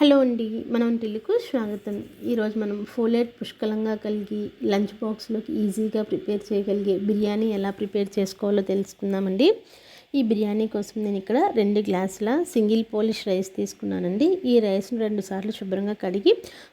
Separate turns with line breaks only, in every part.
Hello అండి మనం తెలుగు స్వాగతం. ఈరోజు మనం ఫోలేట్ పుష్కలంగా కలిగి లంచ్ బాక్స్లోకి ఈజీగా ప్రిపేర్ చేయగలిగే బిర్యానీ ఎలా ప్రిపేర్ చేసుకోవాలో తెలుసుకుందామండి. ఈ బిర్యానీ కోసం నేను ఇక్కడ రెండు గ్లాసుల సింగిల్ పోలిష్ రైస్ తీసుకున్నానండి. ఈ రైస్ను రెండు సార్లు శుభ్రంగా కడిగి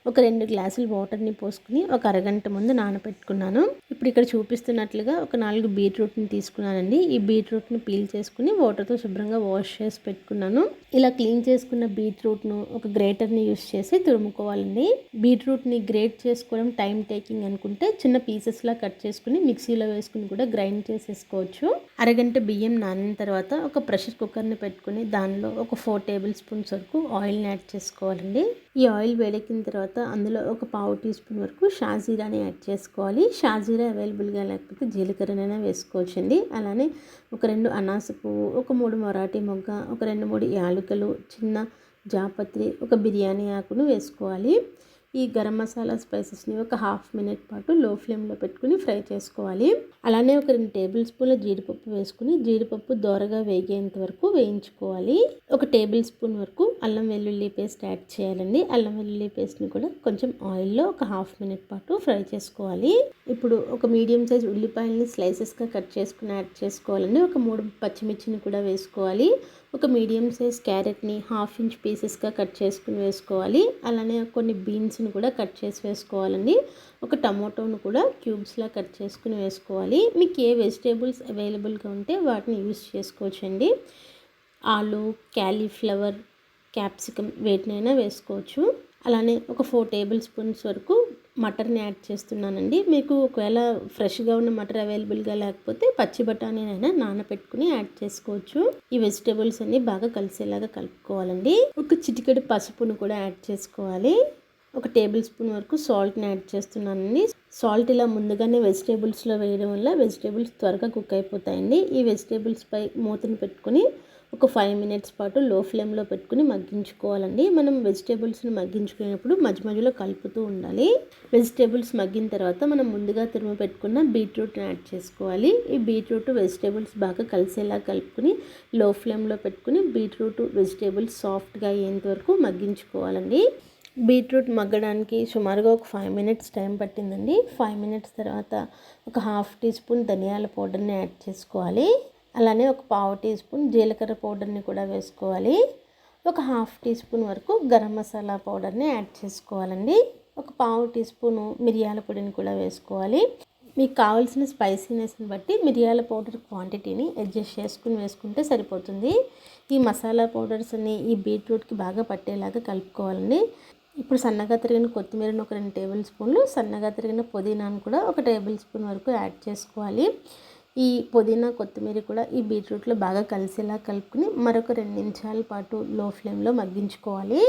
ఒక రెండు గ్లాసులు వాటర్ని పోసుకుని ఒక అరగంట ముందు నానబెట్టుకున్నాను. ఇప్పుడు ఇక్కడ చూపిస్తున్నట్లుగా ఒక నాలుగు బీట్రూట్ని తీసుకున్నానండి. ఈ బీట్రూట్ని పీల్ చేసుకుని వాటర్తో శుభ్రంగా వాష్ చేసి పెట్టుకున్నాను. ఇలా క్లీన్ చేసుకున్న బీట్రూట్ను ఒక గ్రేటర్ని యూస్ చేసి తురుముకోవాలండి. బీట్రూట్ని గ్రేట్ చేసుకోవడం టైం టేకింగ్ అనుకుంటే చిన్న పీసెస్లా కట్ చేసుకుని మిక్సీలో వేసుకుని కూడా గ్రైండ్ చేసేసుకోవచ్చు. అరగంట బియ్యం నానిన తర్వాత ఒక ప్రెషర్ కుక్కర్ని పెట్టుకుని దానిలో ఒక ఫోర్ టేబుల్ స్పూన్స్ వరకు ఆయిల్ని యాడ్ చేసుకోవాలండి. ఈ ఆయిల్ వేడెక్కిన తర్వాత అందులో ఒక పావు టీ స్పూన్ వరకు షాజీరాని యాడ్ చేసుకోవాలి. షాజీరా అవైలబుల్గా లేకపోతే జీలకర్రనైనా వేసుకోవచ్చండి. అలానే ఒక రెండు అనాస పువ్వు ఒక మూడు మొరాఠీ మొగ్గ ఒక రెండు మూడు యాలకులు చిన్న జాపత్రి ఒక బిర్యానీ ఆకును వేసుకోవాలి. ఈ గరం మసాలా స్పైసెస్ని ఒక హాఫ్ మినిట్ పాటు లో ఫ్లేమ్లో పెట్టుకుని ఫ్రై చేసుకోవాలి. అలానే ఒక రెండు టేబుల్ స్పూన్ల జీడిపప్పు వేసుకుని జీడిపప్పు దోరగా వేగేంత వరకు వేయించుకోవాలి. ఒక టేబుల్ స్పూన్ వరకు అల్లం వెల్లుల్లి పేస్ట్ యాడ్ చేయాలండి. అల్లం వెల్లుల్లి పేస్ట్ని కూడా కొంచెం ఆయిల్లో ఒక హాఫ్ మినిట్ పాటు ఫ్రై చేసుకోవాలి. ఇప్పుడు ఒక మీడియం సైజ్ ఉల్లిపాయలని స్లైసెస్గా కట్ చేసుకుని యాడ్ చేసుకోవాలండి. ఒక మూడు పచ్చిమిర్చిని కూడా వేసుకోవాలి. ఒక మీడియం సైజ్ క్యారెట్ని హాఫ్ ఇంచ్ పీసెస్గా కట్ చేసుకుని వేసుకోవాలి. అలానే కొన్ని బీన్స్ని కూడా కట్ చేసి వేసుకోవాలండి. ఒక టమాటోను కూడా క్యూబ్స్లా కట్ చేసుకుని వేసుకోవాలి. మీకు ఏ వెజిటేబుల్స్ అవైలబుల్గా ఉంటే వాటిని యూస్ చేసుకోవచ్చండి. ఆలు క్యాలీఫ్లవర్ క్యాప్సికమ్ వేటినైనా వేసుకోవచ్చు. అలానే ఒక ఫోర్ టేబుల్ స్పూన్స్ వరకు మటర్ని యాడ్ చేస్తున్నానండి. మీకు ఒకవేళ ఫ్రెష్గా ఉన్న మటర్ అవైలబుల్గా లేకపోతే పచ్చి బఠానీనైనా నానబెట్టుకుని యాడ్ చేసుకోవచ్చు. ఈ వెజిటేబుల్స్ అన్నీ బాగా కలిసేలాగా కలుపుకోవాలండి. ఒక చిటికెడు పసుపును కూడా యాడ్ చేసుకోవాలి. ఒక టేబుల్ స్పూన్ వరకు సాల్ట్ని యాడ్ చేస్తున్నానండి. సాల్ట్ ఇలా ముందుగానే వెజిటేబుల్స్లో వేయడం వల్ల వెజిటేబుల్స్ త్వరగా కుక్ అయిపోతాయండి. ఈ వెజిటేబుల్స్పై మూతను పెట్టుకుని ఒక ఫైవ్ మినిట్స్ పాటు లో ఫ్లేమ్లో పెట్టుకుని మగ్గించుకోవాలండి. మనం వెజిటేబుల్స్ని మగ్గించుకునేటప్పుడు మధ్య మధ్యలో కలుపుతూ ఉండాలి. వెజిటేబుల్స్ మగ్గిన తర్వాత మనం ముందుగా తిరుమ పెట్టుకున్న బీట్రూట్ని యాడ్ చేసుకోవాలి. ఈ బీట్రూట్ వెజిటేబుల్స్ బాగా కలిసేలా కలుపుకుని లో ఫ్లేమ్లో పెట్టుకుని బీట్రూట్ వెజిటేబుల్స్ సాఫ్ట్గా అయ్యేంత వరకు మగ్గించుకోవాలండి. బీట్రూట్ మగ్గడానికి సుమారుగా ఒక ఫైవ్ మినిట్స్ టైం పట్టిందండి. ఫైవ్ మినిట్స్ తర్వాత ఒక హాఫ్ టీ స్పూన్ ధనియాల పౌడర్ని యాడ్ చేసుకోవాలి. అలానే ఒక పావు టీ స్పూన్ జీలకర్ర పౌడర్ని కూడా వేసుకోవాలి. ఒక హాఫ్ టీ స్పూన్ వరకు గరం మసాలా పౌడర్ని యాడ్ చేసుకోవాలండి. ఒక పావు టీ స్పూను మిరియాల పొడిని కూడా వేసుకోవాలి. మీకు కావాల్సిన స్పైసీనెస్ని బట్టి మిరియాల పౌడర్ క్వాంటిటీని అడ్జస్ట్ చేసుకుని వేసుకుంటే సరిపోతుంది. ఈ మసాలా పౌడర్స్ అన్ని ఈ బీట్రూట్కి బాగా పట్టేలాగా కలుపుకోవాలండి. ఇప్పుడు సన్నగా తరిగిన కొత్తిమీరను ఒక రెండు టేబుల్ స్పూన్లు సన్నగా తరిగిన పుదీనాను కూడా ఒక టేబుల్ స్పూన్ వరకు యాడ్ చేసుకోవాలి. ఈ పుదీనా కొత్తిమీర కూడా ఈ బీట్రూట్లో బాగా కలిసేలా కలుపుకుని మరొక రెండు నిమిషాల పాటు లో ఫ్లేమ్లో మగ్గించుకోవాలి.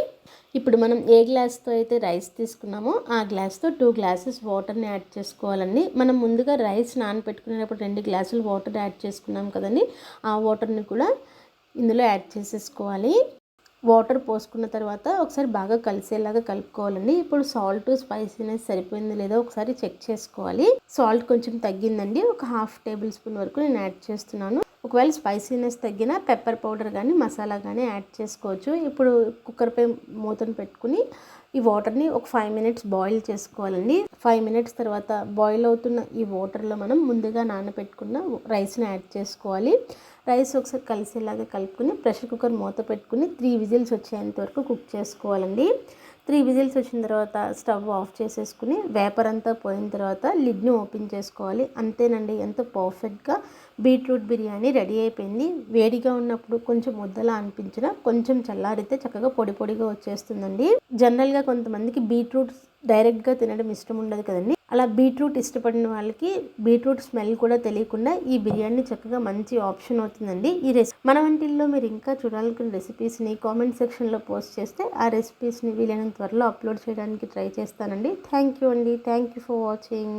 ఇప్పుడు మనం ఏ గ్లాస్తో అయితే రైస్ తీసుకున్నామో ఆ గ్లాస్తో టూ గ్లాసెస్ వాటర్ని యాడ్ చేసుకోవాలండి. మనం ముందుగా రైస్ నానపెట్టుకునేటప్పుడు రెండు గ్లాసులు వాటర్ యాడ్ చేసుకున్నాం కదండి ఆ వాటర్ని కూడా ఇందులో యాడ్ చేసేసుకోవాలి. వాటర్ పోసుకున్న తర్వాత ఒకసారి బాగా కలిసేలాగా కలుపుకోవాలండి. ఇప్పుడు సాల్ట్ స్పైసీనెస్ సరిపోయింది లేదో ఒకసారి చెక్ చేసుకోవాలి. సాల్ట్ కొంచెం తగ్గిందండి. ఒక హాఫ్ టేబుల్ స్పూన్ వరకు నేను యాడ్ చేస్తున్నాను. ఒకవేళ స్పైసీనెస్ తగ్గిన పెప్పర్ పౌడర్ కానీ మసాలా కానీ యాడ్ చేసుకోవచ్చు. ఇప్పుడు కుక్కర్పై మూతను పెట్టుకుని ఈ వాటర్ని ఒక ఫైవ్ మినిట్స్ బాయిల్ చేసుకోవాలండి. ఫైవ్ మినిట్స్ తర్వాత బాయిల్ అవుతున్న ఈ వాటర్లో మనం ముందుగా నానబెట్టుకున్న రైస్ని యాడ్ చేసుకోవాలి. రైస్ ఒకసారి కలిసేలాగా కలుపుకుని ప్రెషర్ కుక్కర్ మూత పెట్టుకుని త్రీ విజిల్స్ వచ్చేంత వరకు కుక్ చేసుకోవాలండి. త్రీ విజిల్స్ వచ్చిన తర్వాత స్టవ్ ఆఫ్ చేసేసుకుని వేపర్ అంతా పోయిన తర్వాత లిడ్ని ఓపెన్ చేసుకోవాలి. అంతేనండి ఎంతో పర్ఫెక్ట్గా బీట్రూట్ బిర్యానీ రెడీ అయిపోయింది. వేడిగా ఉన్నప్పుడు కొంచెం ముద్దలా అనిపించిన కొంచెం చల్లారితే చక్కగా పొడి పొడిగా వచ్చేస్తుందండి. జనరల్గా కొంతమందికి బీట్రూట్ డైరెక్ట్గా తినడం ఇష్టం ఉండదు కదండి. అలా బీట్రూట్ ఇష్టపడిన వాళ్ళకి బీట్రూట్ స్మెల్ కూడా తెలియకుండా ఈ బిర్యానీ చక్కగా మంచి ఆప్షన్ అవుతుందండి. ఈ రెసిపీ మన వంటిల్లో మీరు ఇంకా చూడాలనుకున్న రెసిపీస్ని కామెంట్ సెక్షన్లో పోస్ట్ చేస్తే ఆ రెసిపీస్ని వీలైనంత త్వరలో అప్లోడ్ చేయడానికి ట్రై చేస్తానండి. థ్యాంక్ యూ అండి. Thank you for watching.